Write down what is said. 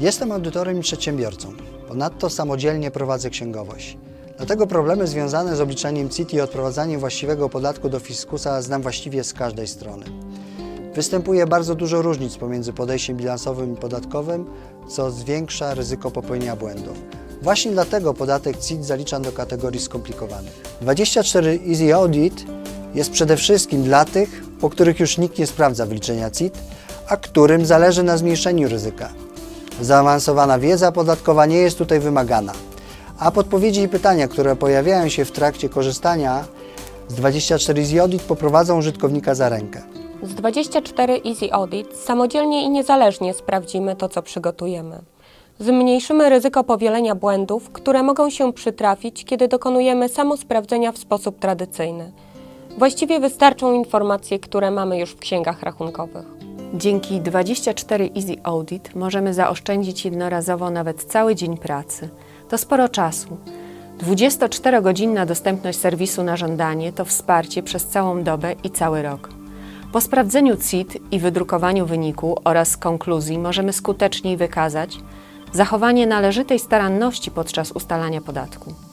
Jestem audytorem i przedsiębiorcą. Ponadto samodzielnie prowadzę księgowość. Dlatego problemy związane z obliczeniem CIT i odprowadzaniem właściwego podatku do fiskusa znam właściwie z każdej strony. Występuje bardzo dużo różnic pomiędzy podejściem bilansowym i podatkowym, co zwiększa ryzyko popełnienia błędów. Właśnie dlatego podatek CIT zaliczam do kategorii skomplikowanych. 24 Easy Audit jest przede wszystkim dla tych, po których już nikt nie sprawdza wliczenia CIT, a którym zależy na zmniejszeniu ryzyka. Zaawansowana wiedza podatkowa nie jest tutaj wymagana, a podpowiedzi i pytania, które pojawiają się w trakcie korzystania z 24 Easy Audit poprowadzą użytkownika za rękę. Z 24 Easy Audit samodzielnie i niezależnie sprawdzimy to, co przygotujemy. Zmniejszymy ryzyko powielenia błędów, które mogą się przytrafić, kiedy dokonujemy samosprawdzenia w sposób tradycyjny. Właściwie wystarczą informacje, które mamy już w księgach rachunkowych. Dzięki 24 Easy Audit możemy zaoszczędzić jednorazowo nawet cały dzień pracy. To sporo czasu. 24-godzinna dostępność serwisu na żądanie to wsparcie przez całą dobę i cały rok. Po sprawdzeniu CIT i wydrukowaniu wyniku oraz konkluzji możemy skuteczniej wykazać zachowanie należytej staranności podczas ustalania podatku.